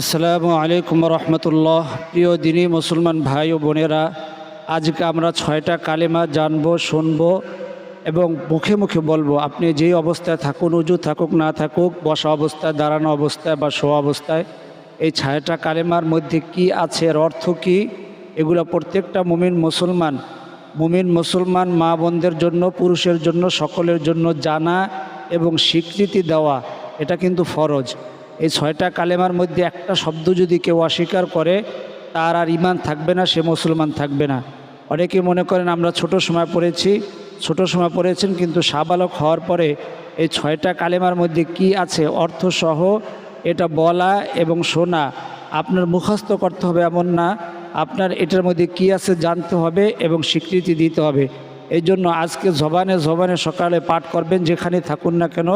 আসসালামু আলাইকুম রহমতুল্লাহ। প্রিয় দিনী মুসলমান ভাই ও বোনেরা, আজকে আমরা ছয়টা কালেমা জানব, শুনব এবং মুখে মুখে বলব, আপনি যেই অবস্থায় থাকুন, উজু থাকুক, না থাকুক, বসা অবস্থায়, দাঁড়ানো অবস্থায় বা শোয়া অবস্থায়, এই ছয়টা কালেমার মধ্যে কি আছে, এর অর্থ কী? এগুলো প্রত্যেকটা মুমিন মুসলমান মুমিন মুসলমান মা বোনদের জন্য, পুরুষের জন্য, সকলের জন্য জানা এবং স্বীকৃতি দেওয়া, এটা কিন্তু ফরজ। এই ছয়টা কালেমার মধ্যে একটা শব্দ যদি কেউ অস্বীকার করে, তার আর ইমান থাকবে না, সে মুসলমান থাকবে না। অনেকে মনে করেন আমরা ছোট সময় পড়েছি, ছোট সময় পড়েছেন কিন্তু সাবালক হওয়ার পরে এই ছয়টা কালেমার মধ্যে কি আছে? অর্থসহ, এটা বলা এবং শোনা। আপনার মুখস্থ করতে হবে এমন না। আপনার এটার মধ্যে কি আছে জানতে হবে এবং স্বীকৃতি দিতে হবে। এই জন্য আজকে জবানে জবানে সকালে পাঠ করবেন, যেখানে থাকুন না কেন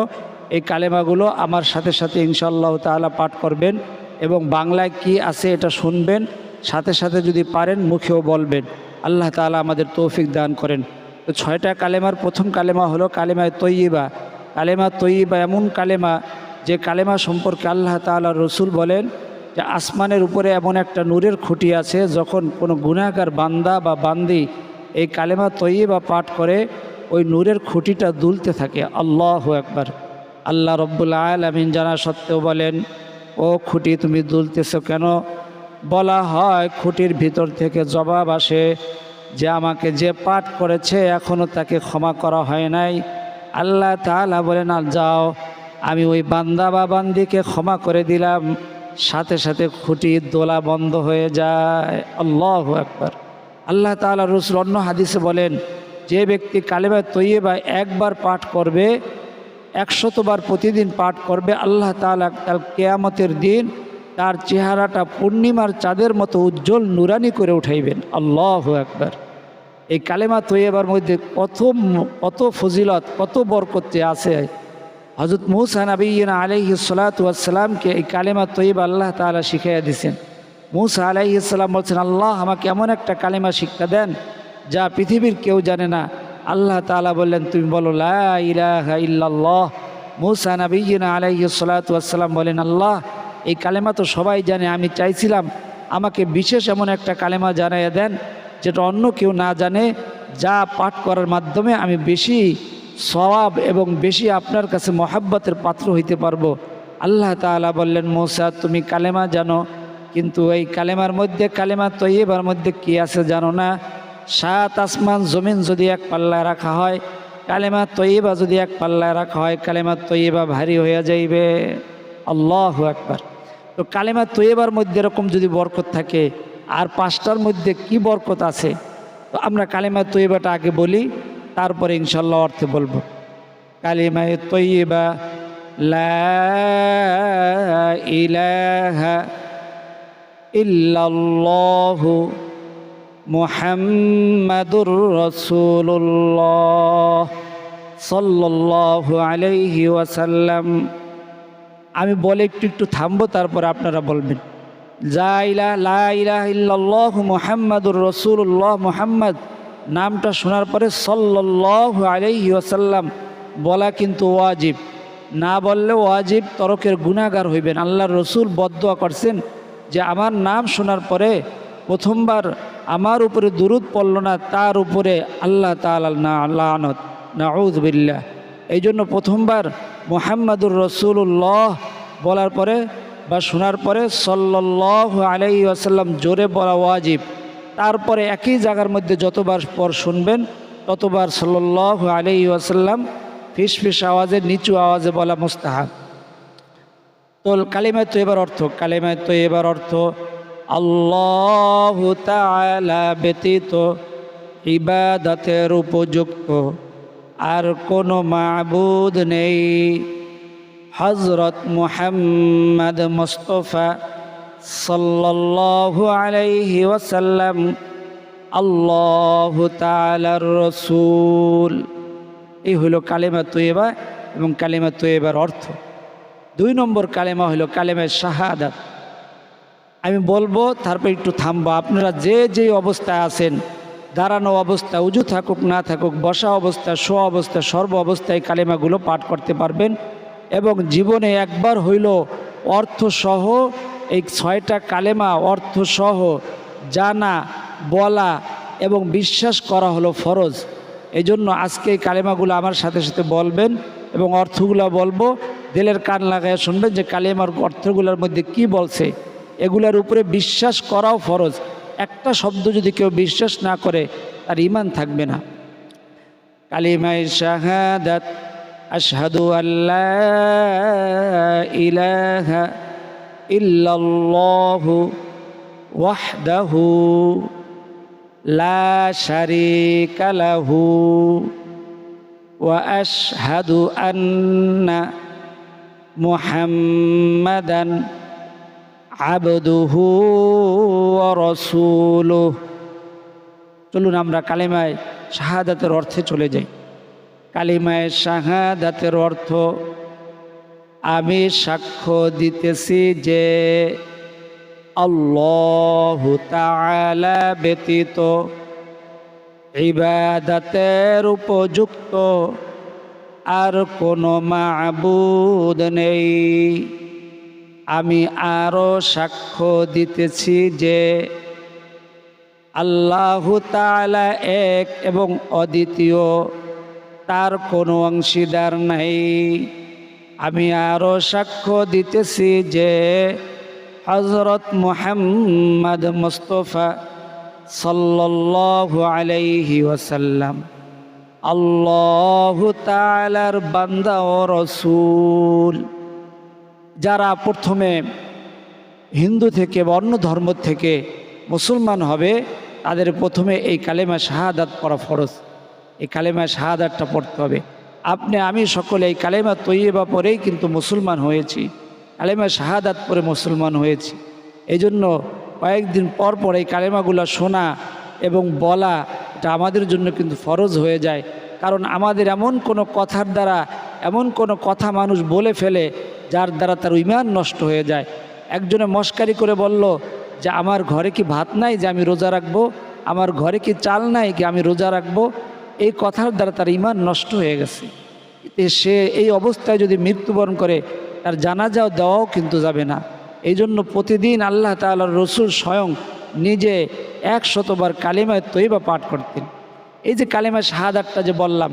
এই কালেমাগুলো আমার সাথে সাথে ইনশাল্লাহ তাআলা পাঠ করবেন এবং বাংলায় কি আছে এটা শুনবেন। সাথে সাথে যদি পারেন মুখেও বলবেন। আল্লাহ তাআলা আমাদের তৌফিক দান করেন। তো ছয়টা কালেমার প্রথম কালেমা হলো কালেমায় তৈয়বা। কালেমা তৈয়বা এমন কালেমা যে কালেমা সম্পর্কে আল্লাহ তাআলা রসুল বলেন যে আসমানের উপরে এমন একটা নূরের খুঁটি আছে যখন কোনো গুণাকার বান্দা বা বান্দি এই কালেমা তৈয়বা পাঠ করে, ওই নূরের খুঁটিটা দুলতে থাকে। আল্লাহ একবার আল্লাহ রব্বুল আলমিন জানা সত্ত্বেও বলেন, ও খুঁটি, তুমি দুলতেছো কেন? বলা হয়, খুঁটির ভিতর থেকে জবাব আসে যে আমাকে যে পাঠ করেছে এখনও তাকে ক্ষমা করা হয় নাই। আল্লাহ তাআলা বলেন, আর যাও, আমি ওই বান্দা বা বান্দিকে ক্ষমা করে দিলাম। সাথে সাথে খুঁটি দোলা বন্ধ হয়ে যায়। আল্লাহ একবার আল্লাহ তাআলা রসুল অন্য হাদিসে বলেন, যে ব্যক্তি কালেমা তৈবা একবার পাঠ করবে একশতবার প্রতিদিন পাঠ করবে আল্লাহ তাআলা তার কেয়ামতের দিন তার চেহারাটা পূর্ণিমার চাঁদের মতো উজ্জ্বল নুরানি করে উঠাইবেন। আল্লাহ একবার এই কালেমা তৈবার মধ্যে কত কত ফজিলত, কত বরকতে আছে। হজরত মুসা নবীন আলহি সালাতামকে এই কালেমা তৈব আল্লাহ তালা শিখাইয়া দিছেন। মুসা আলাইহি সাল্লাম বলছেন, আল্লাহ আমাকে এমন একটা কালেমা শিক্ষা দেন যা পৃথিবীর কেউ জানে না। আল্লাহ তালা বললেন, তুমি বলো, লা ইলাহা ইল্লাল্লাহ। মুসা নবীন আলাইহি সালাতাম বলেন, আল্লাহ, এই কালেমা তো সবাই জানে, আমি চাইছিলাম আমাকে বিশেষ এমন একটা কালেমা জানাইয়া দেন, যেটা অন্য কেউ না জানে, যা পাঠ করার মাধ্যমে আমি বেশি সওয়াব এবং বেশি আপনার কাছে মহাব্বতের পাত্র হইতে পারব। আল্লাহ তাআলা বললেন, মৌসা, তুমি কালেমা জানো, কিন্তু এই কালেমার মধ্যে, কালেমা তৈবার মধ্যে কি আছে জানো না? সাত আসমান জমিন যদি এক পাল্লায় রাখা হয়, কালেমা তৈবা যদি এক পাল্লায় রাখা হয়, কালেমা তৈবা ভারী হয়ে যাইবে। আল্লাহ একবার তো কালেমা তৈবার মধ্যে এরকম যদি বরকত থাকে, আর পাঁচটার মধ্যে কি বরকত আছে? তো আমরা কালেমা তৈবাটা আগে বলি, তারপরে ইনশাল্লাহ অর্থে বলব। কালিমায় তৈবা লা ইলাহা ইল্লাল্লাহু মুহাম্মাদুর রাসূলুল্লাহ সাল্লাল্লাহু আলাইহি ওয়াসাল্লাম। আমি বলে একটু একটু থামবো, তারপরে আপনারা বলবেন। যা ইলা লা ইলাহা ইল্লাল্লাহু মুহাম্মাদুর রাসূলুল্লাহ মুহাম্মদ। নামটা শোনার পরে সল্লাল্লাহু আলাইহি ওয়াসাল্লাম বলা কিন্তু ওয়াজিব। না বললে ওয়াজিব, তরকের গুণাগার হইবেন। আল্লাহর রসুল বদোয়া করছেন যে, আমার নাম শোনার পরে প্রথমবার আমার উপরে দুরুদ পড়ল না, তার উপরে আল্লাহ তালা না আনত নাউজবিল্লা এই জন্য প্রথমবার মোহাম্মদুর রসুল্লাহ বলার পরে বা শোনার পরে সল্লাহ আলাই আসাল্লাম জোরে বলা ওয়াজিব। তারপরে একই জায়গার মধ্যে যতবার পর শুনবেন, ততবার সাল্লাহ আলাই আসাল্লাম ফিস ফিস আওয়াজে, নিচু আওয়াজে বলা মুস্তাহাব। তো কালিমায় তো এবার অর্থ, কালিমায় তো এবার অর্থ আল্লাহ ব্যতীত ইবাদতের উপযুক্ত আর কোনো মাবুদ নেই। হজরত মুহাম্মদ মুস্তফা সাল্লাল্লাহু আলাইহি ওয়াসাল্লাম আল্লাহ তালার রসুল। এই হলো কালেমা তৈবা এবং কালেমা তৈবার অর্থ। দুই নম্বর কালেমা হলো কালেমা শাহাদাত। আমি বলব, তারপর একটু থামবো। আপনারা যে যে অবস্থায় আছেন, দাঁড়ানো অবস্থা, উজু থাকুক, না থাকুক, বসা অবস্থা শো অবস্থা, সর্ব অবস্থায় কালেমাগুলো পাঠ করতে পারবেন। এবং জীবনে একবার হইল অর্থসহ, এই ছয়টা কালেমা অর্থসহ, জানা, বলা এবং বিশ্বাস করা হলো ফরজ। এই জন্য আজকে এই কালেমাগুলো আমার সাথে সাথে বলবেন এবং অর্থগুলো বলব। দিলের কান লাগায় শুনবেন যে কালেমার অর্থগুলোর মধ্যে কি বলছে। এগুলোর উপরে বিশ্বাস করাও ফরজ। একটা শব্দ যদি কেউ বিশ্বাস না করে, তার ইমান থাকবে না। কালিমাই শাহাদাত, আশহাদু আল্লাহ ইলাহা ইল্লাল্লাহু ওয়াহদাহু লা শারীকা লাহু ওয়া আশহাদু আন্না মুহাম্মাদান আবদুহু ওয়া চলুন আমরা কালেমায় শাহাদাতের অর্থে চলে যাই। কালিমায় শাহাদাতের অর্থ, আমি সাক্ষ্য দিতেছি যে আল্লাহ ব্যতীত ইবাদাতের উপযুক্ত আর কোনো মাবুদ নেই। আমি আরও সাক্ষ্য দিতেছি যে আল্লাহ তাআলা এক এবং অদ্বিতীয়, তার কোনো অংশীদার নাই। আমি আরও সাক্ষ্য দিতেছি যে হজরত মুহাম্মদ মুস্তফা সাল্লাল্লাহু আলাইহি ওয়াসাল্লাম আল্লাহ তাআলার বান্দা ও রসুল। যারা প্রথমে হিন্দু থেকে বা অন্য ধর্ম থেকে মুসলমান হবে, তাদের প্রথমে এই কালেমা শাহাদাত পড়া ফরজ। এই কালেমা শাহাদাতটা পড়তে হবে। আপনি, আমি সকলে এই কালেমা তৈবা পরেই কিন্তু মুসলমান হয়েছি। কালেমা শাহাদাত পরে মুসলমান হয়েছি। এই জন্য কয়েকদিন পর পর এই কালেমাগুলো শোনা এবং বলা, এটা আমাদের জন্য কিন্তু ফরজ হয়ে যায়। কারণ আমাদের এমন কোনো কথার দ্বারা, এমন কোনো কথা মানুষ বলে ফেলে যার দ্বারা তার ইমান নষ্ট হয়ে যায়। একজনে মস্কারি করে বলল, যে আমার ঘরে কি ভাত নাই যে আমি রোজা রাখব? আমার ঘরে কি চাল নাই কি আমি রোজা রাখব? এই কথার দ্বারা তার ইমান নষ্ট হয়ে গেছে। সে এই অবস্থায় যদি মৃত্যুবরণ করে, তার জানাজাও দেওয়াও কিন্তু যাবে না। এই জন্য প্রতিদিন আল্লাহ তাআলার রসুল স্বয়ং নিজে এক শতবার কালিমায় তৈবা পাঠ করতেন। এই যে কালিমা শাহাদাতটা যে বললাম,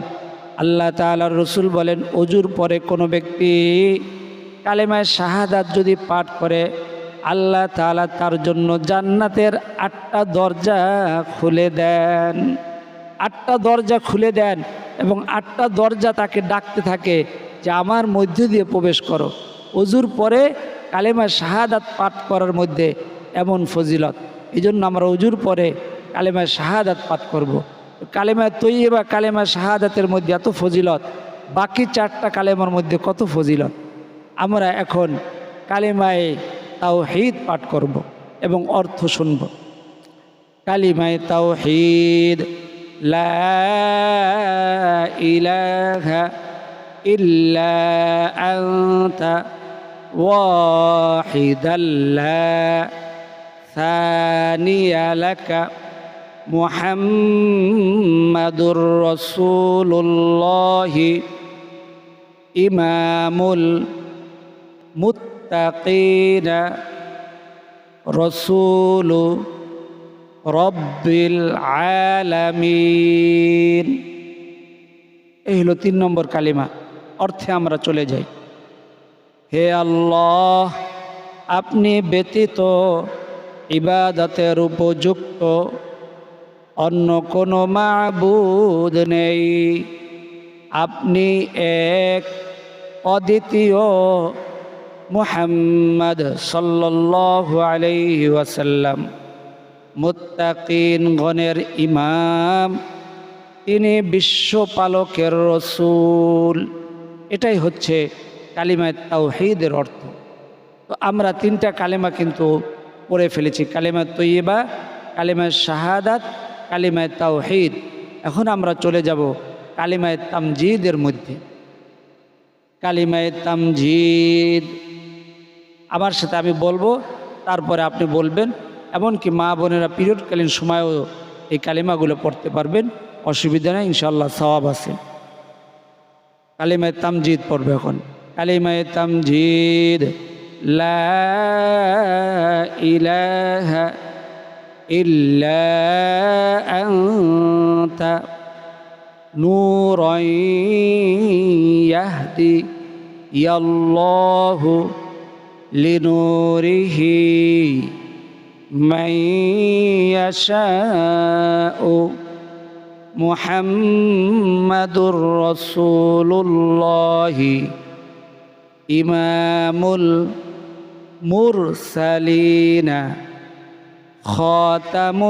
আল্লাহ তাআলার রসুল বলেন, অজুর পরে কোনো ব্যক্তি কালেমায় শাহাদাত যদি পাঠ করে, আল্লাহ তাআলা তার জন্য জান্নাতের আটটা দরজা খুলে দেন। আটটা দরজা খুলে দেন এবং আটটা দরজা তাকে ডাকতে থাকে যে, আমার মধ্য দিয়ে প্রবেশ করো। অজুর পরে কালেমা শাহাদাত পাঠ করার মধ্যে এমন ফজিলত। এই জন্য আমরা অজুর পরে কালেমা শাহাদাত পাঠ করব। কালেমা বা কালেমা শাহাদাতের মধ্যে এত ফজিলত। বাকি চারটা কালেমার মধ্যে কত ফজিলত? আমরা এখন কালেমায় তাও হিদ পাঠ করব এবং অর্থ শুনব কালিমায় তাও হিদ لا إله إلا أنت واحدا لا ثاني لك محمد رسول الله إمام মুত্তাকিন রসুল রব্বিল আলামিন। এই হলো তিন নম্বর কালিমা, অর্থে আমরা চলে যাই। হে আল্লাহ, আপনি ব্যতীত ইবাদতের উপযুক্ত অন্য কোনো মাবুদ নেই। আপনি এক অদ্বিতীয় মুহাম্মদ সাল্লাল্লাহু আলাইহি ওয়াসাল্লাম। মুত্তাকিন গণের ইমাম। তিনি বিশ্বপালকের রসুল। এটাই হচ্ছে কালিমায় তাওহিদের অর্থ। তো আমরা তিনটা কালিমা কিন্তু পড়ে ফেলেছি। কালিমায় তৈবা কালিমায় শাহাদাত, কালিমায় তাওহিদ। এখন আমরা চলে যাব কালিমায় তামজিদের মধ্যে। কালিমায় তামজিদ। আমার সাথে আমি বলব, তারপরে আপনি বলবেন। এমনকি মা বোনেরা পিরিয়ডকালীন সময়েও এই কালিমাগুলো পড়তে পারবেন, অসুবিধা নেই ইনশাল্লাহ সবাব আছে। কালিমায় তামজিদ পড়বে এখন। কালিমায় তামজিদ ইলাহ ইয়াহদি ইয়াল্লাহু لنوره من يشاء محمد رسول الله إمام المرسلين خاتم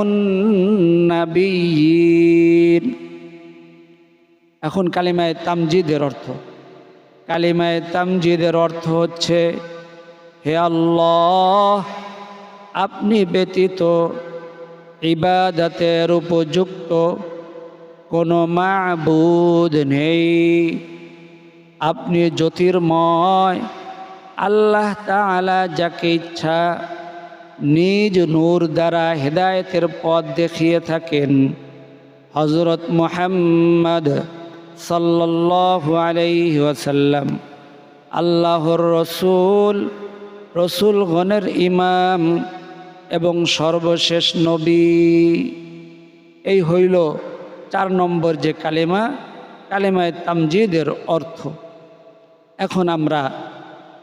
النبيين এখন কালিমায় তামজিদের অর্থ কালিমায় তামজিদের অর্থ হচ্ছে হে আল্লাহ, আপনি ব্যতীত ইবাদতের উপযুক্ত কোনো মাবুদ নেই। আপনি জ্যোতির্ময়, আল্লাহ তাআলা যাকে ইচ্ছা নিজ নূর দ্বারা হেদায়েতের পথ দেখিয়ে থাকেন। হজরত মোহাম্মদ সাল্লাল্লাহু আলাইহি ওয়াসাল্লাম, আল্লাহর রসুল রসুলগণের ইমাম এবং সর্বশেষ নবী। এই হইল চার নম্বর যে কালেমা, কালেমায় তামজিদের অর্থ। এখন আমরা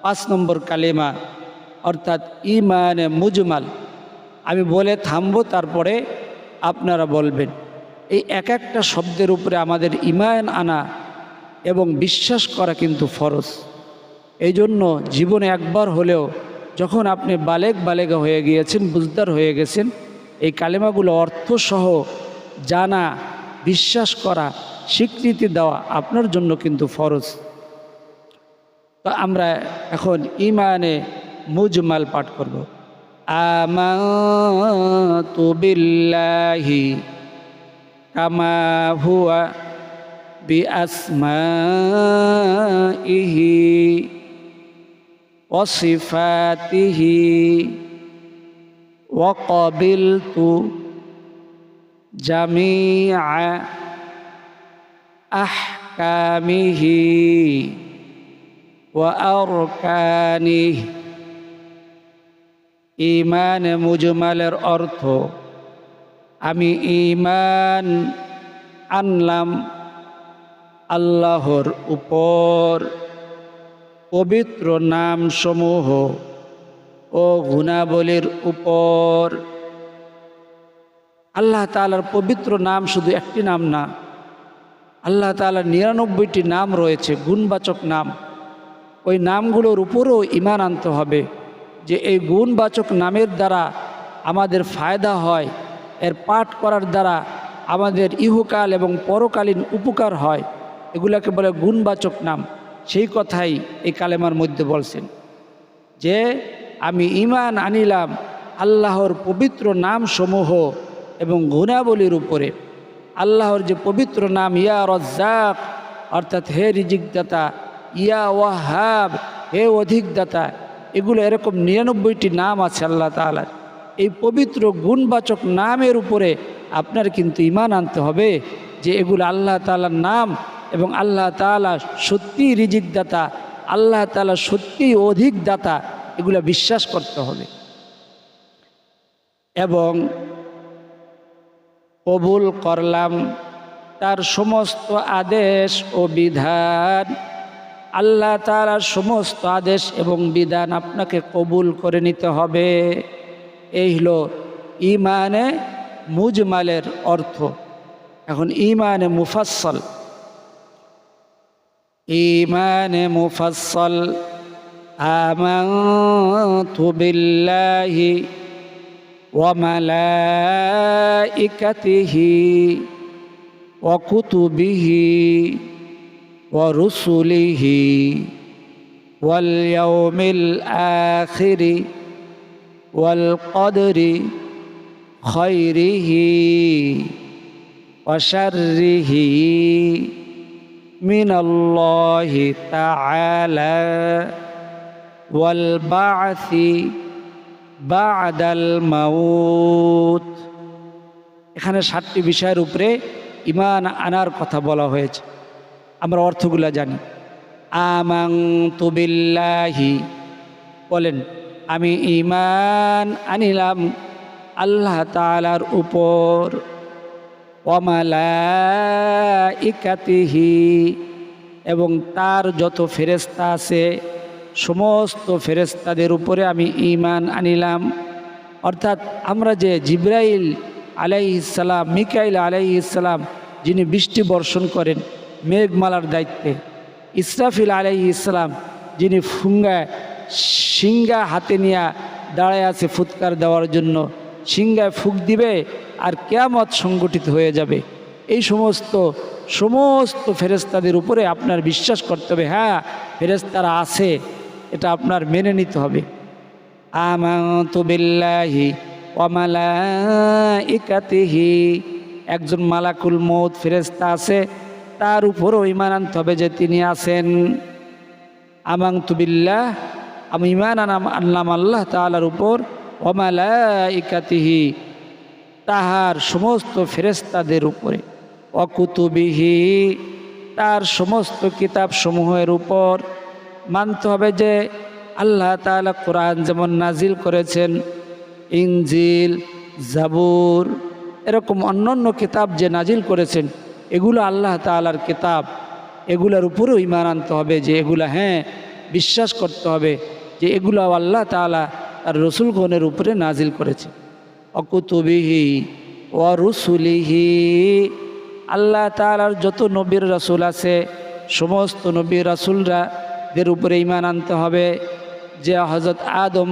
পাঁচ নম্বর কালেমা, অর্থাৎ ইমানে মুজমাল। আমি বলে থামবো, তারপরে আপনারা বলবেন। এই এক একটা শব্দের উপরে আমাদের ইমান আনা এবং বিশ্বাস করা কিন্তু ফরজ। এই জন্য জীবনে একবার হলেও যখন আপনি বালেক বালেগা হয়ে গিয়েছেন বুজদার হয়ে গেছেন, এই কালেমাগুলো অর্থসহ জানা, বিশ্বাস করা, স্বীকৃতি দেওয়া আপনার জন্য কিন্তু ফরজ। তো আমরা এখন ইমানে মুজমাল পাঠ করব। বিল্লাহি কামা হুয়া বিআসমাইহি وصفاته وقبلت جميع أحكامه وأركانه ইমান মুজমালের অর্থ আমি ইমান আনলাম আল্লাহর উপর পবিত্র নাম সমূহ ও গুণাবলীর উপর। আল্লাহ তালার পবিত্র নাম শুধু একটি নাম না, আল্লাহ তালার নিরানব্বইটি নাম রয়েছে, গুণবাচক নাম। ওই নামগুলোর উপরও ইমান আনতে হবে যে এই গুণবাচক নামের দ্বারা আমাদের ফায়দা হয়, এর পাঠ করার দ্বারা আমাদের ইহুকাল এবং পরকালীন উপকার হয়। এগুলাকে বলে গুণবাচক নাম। সেই কথাই এই কালেমার মধ্যে বলছেন যে, আমি ইমান আনিলাম আল্লাহর পবিত্র নাম সমূহ এবং গুণাবলীর উপরে। আল্লাহর যে পবিত্র নাম, ইয়া রজ্জাক, অর্থাৎ হে রিজিকদাতা, ইয়া ওয়াহাব, হে অধিকদাতা, এগুলো এরকম নিরানব্বইটি নাম আছে আল্লাহ তালার এই পবিত্র গুণবাচক নামের উপরে আপনার কিন্তু ইমান আনতে হবে যে, এগুলো আল্লাহ তালার নাম এবং আল্লাহ তালা সত্যি রিজিক দাতা, আল্লাহ তালা সত্যি অধিক দাতা, এগুলো বিশ্বাস করতে হবে। এবং কবুল করলাম তার সমস্ত আদেশ ও বিধান। আল্লাহ তালার সমস্ত আদেশ এবং বিধান আপনাকে কবুল করে নিতে হবে। এই হলো ইমানে মুজমালের অর্থ। এখন ইমানে মুফাসল إيمان مفصل. آمنت بالله وملائكته وكتبه ورسله واليوم الآخر والقدر خيره وشره. من الله تعالى والبعث بعد الموت এখানে সাতটি বিষয়ের উপরে ইমান আনার কথা বলা হয়েছে আমরা অর্থগুলো জানি আমাং তুবিল্লাহি বলেন আমি ইমান আনিলাম আল্লাহ তালার উপর অমালাইকাতিহি এবং তার যত ফেরেস্তা আছে, সমস্ত ফেরেস্তাদের উপরে আমি ইমান আনিলাম। অর্থাৎ আমরা যে জিব্রাইল আলাইহিসাল্লাম মিকাইল আলাইহিসাল্লাম যিনি বৃষ্টি বর্ষণ করেন, মেঘমালার দায়িত্বে, ইসরাফিল আলাইহি ইসলাম যিনি ফুঙ্গা সিঙ্গা হাতে নিয়ে দাঁড়ায় আছে ফুৎকার দেওয়ার জন্য সিঙ্গায় ফুক দিবে আর কেয়ামত সংগঠিত হয়ে যাবে। এই সমস্ত সমস্ত ফেরেস্তাদের উপরে আপনার বিশ্বাস করতে হবে। হ্যাঁ ফেরেস্তারা আছে, এটা আপনার মেনে নিতে হবে। ওয়ামালাইকাতিহি একজন মালাকুল মৌত ফেরেস্তা আছে, তার উপরও ইমান আনতে হবে যে তিনি আছেন। আমান্তু বিল্লাহ, আমি ইমান আনাম আল্লাম আল্লাহ তালার উপর। ওমালাইকাতিহি তাহার সমস্ত ফেরেস্তাদের উপরে। অকুতুবিহি তার সমস্ত কিতাব সমূহের উপর। মানতে হবে যে আল্লাহ তাআলা কোরআন যেমন নাজিল করেছেন ইঞ্জিল জাবুর, এরকম অন্যান্য কিতাব যে নাজিল করেছেন, এগুলো আল্লাহ তাআলার কিতাব। এগুলোর উপরেও ইমান আনতে হবে যে এগুলা হ্যাঁ বিশ্বাস করতে হবে যে এগুলো আল্লাহ তাআলা তার রসুলগণের উপরে নাজিল করেছে। অকুতুবিহি ও রসুলিহি। আল্লাহ তালার যত নবীর রাসুল আছে, সমস্ত নবীর রাসুলরা দের উপরে ইমান আনতে হবে। যে হজরত আদম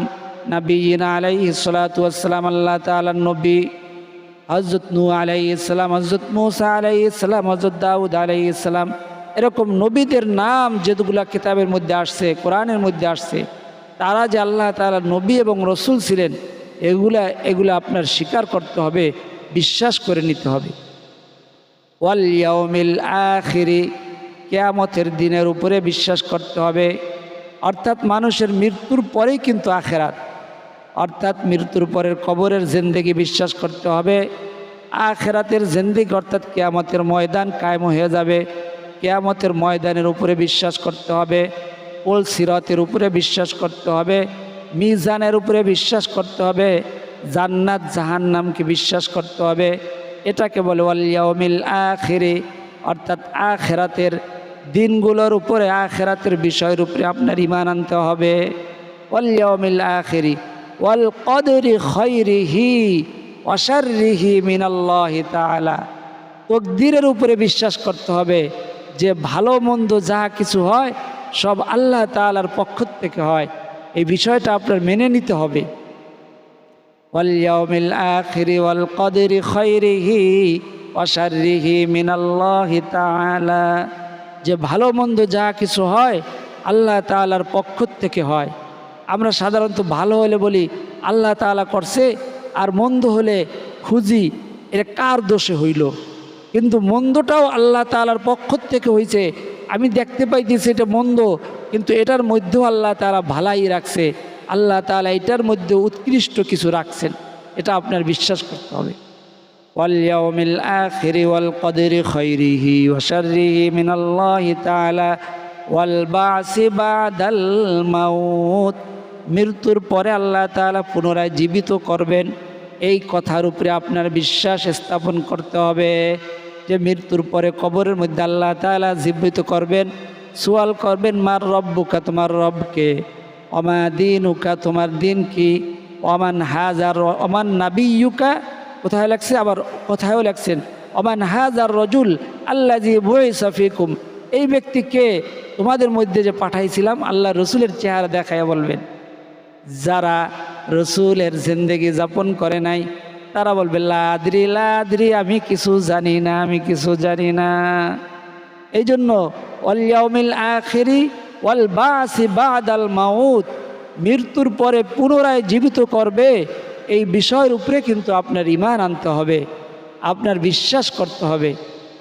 নাবিনা আলাই সালাতাম আল্লাহ তালার নবী হজরত নু আলাই ইসলাম হজরত মুসা আলাই ইসলাম হজরত দাউদ আলাই ইসলাম এরকম নবীদের নাম যেগুলা কিতাবের মধ্যে আসছে, কোরআনের মধ্যে আসছে, তারা যে আল্লাহ তালা নবী এবং রসুল ছিলেন এগুলা এগুলা আপনার স্বীকার করতে হবে, বিশ্বাস করে নিতে হবে। ওয়াল ইয়াউমিল আখিরি, কেয়ামতের দিনের উপরে বিশ্বাস করতে হবে। অর্থাৎ মানুষের মৃত্যুর পরেই কিন্তু আখেরাত। অর্থাৎ মৃত্যুর পরের কবরের জেন্দেগি বিশ্বাস করতে হবে। আখেরাতের জেন্দিগি অর্থাৎ কেয়ামতের ময়দান কায়েম হয়ে যাবে। কেয়ামতের ময়দানের উপরে বিশ্বাস করতে হবে। পোল সিরতের উপরে বিশ্বাস করতে হবে। মিজানের উপরে বিশ্বাস করতে হবে, জান্নাত জাহান্নামকে বিশ্বাস করতে হবে। এটাকে বলে ওয়ালিয়াউমিল আখেরে, অর্থাৎ আখেরাতের দিনগুলোর উপরে, আখেরাতের বিষয়ের উপরে আপনার ইমান আনতে হবে। ওয়ালিয়াউমিল আখেরি, ওয়াল কদরি খৈরিহি অসারিহি মিনাল্লাহি তাআলা। তকদিরের উপরে বিশ্বাস করতে হবে যে ভালো মন্দ যা কিছু হয়, সব আল্লাহ তাআলার পক্ষ থেকে হয়। এই বিষয়টা আপনার মেনে নিতে হবে। যে ভালো মন্দ যা কিছু হয়, আল্লাহ তালার পক্ষ থেকে হয়। আমরা সাধারণত ভালো হলে বলি, আল্লাহ তালা করছে, আর মন্দ হলে খুঁজি এটা কার দোষে হইল? কিন্তু মন্দটাও আল্লাহ তালার পক্ষ থেকে হয়েছে আমি দেখতে পাইতেছি এটা মন্দ, কিন্তু এটার মধ্যেও আল্লাহ তারা ভালাই রাখছে। আল্লাহ তালা এটার মধ্যে উৎকৃষ্ট কিছু রাখছেন, এটা আপনার বিশ্বাস করতে হবে। মাউত। মৃত্যুর পরে আল্লাহ তালা পুনরায় জীবিত করবেন, এই কথার উপরে আপনার বিশ্বাস স্থাপন করতে হবে। যে মৃত্যুর পরে কবরের মধ্যে আল্লাহ তাআলা জীবিত করবেন, সোয়াল করবেন, মার রব্বুকা, তোমার রবকে অমা দিন উকা তোমার দিন কি অমান হাজার অমান নাবি ইউকা কোথায় লাগছে আবার কোথায়ও লাগছেন অমান হাজার রজুল আল্লাহ জি বই সফিকুম এই ব্যক্তিকে তোমাদের মধ্যে যে পাঠাইছিলাম, আল্লাহ রসুলের চেহারা দেখায় বলবেন। যারা রসুলের জিন্দেগি যাপন করে নাই তারা বলবে, লাদ্রি লাদ্রি, আমি কিছু জানি না, আমি কিছু জানি না। এই জন্য আখেরি বাদাল মাউত, মৃত্যুর পরে পুনরায় জীবিত করবে, এই বিষয়ের উপরে কিন্তু আপনার ইমান আনতে হবে, আপনার বিশ্বাস করতে হবে।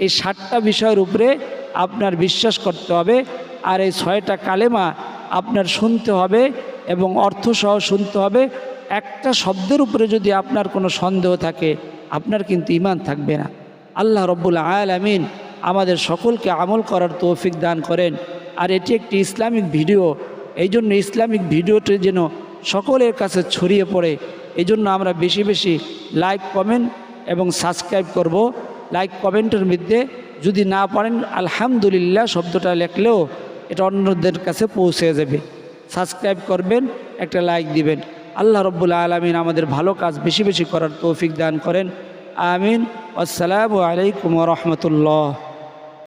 এই সাতটা বিষয়ের উপরে আপনার বিশ্বাস করতে হবে, আর এই ছয়টা কালেমা আপনার শুনতে হবে এবং অর্থ অর্থসহ শুনতে হবে। একটা শব্দের উপরে যদি আপনার কোনো সন্দেহ থাকে, আপনার কিন্তু ইমান থাকবে না। আল্লাহ রব্বুল আমিন আমাদের সকলকে আমল করার তৌফিক দান করেন। আর এটি একটি ইসলামিক ভিডিও। এই জন্য ইসলামিক ভিডিওটি যেন সকলের কাছে ছড়িয়ে পড়ে। এই জন্য আমরা বেশি বেশি লাইক, কমেন্ট এবং সাবস্ক্রাইব করব। লাইক, কমেন্টের মধ্যে যদি না পারেন, আলহামদুলিল্লাহ শব্দটা লেখলেও এটা অন্যদের কাছে পৌঁছে যাবে। সাবস্ক্রাইব করবেন, একটা লাইক দিবেন। আল্লাহ রব্বুল আলমিন আমাদের ভালো কাজ বেশি বেশি করার তৌফিক দান করেন। আমিন। আসসালামু আলাইকুম রহমতুল্লাহ।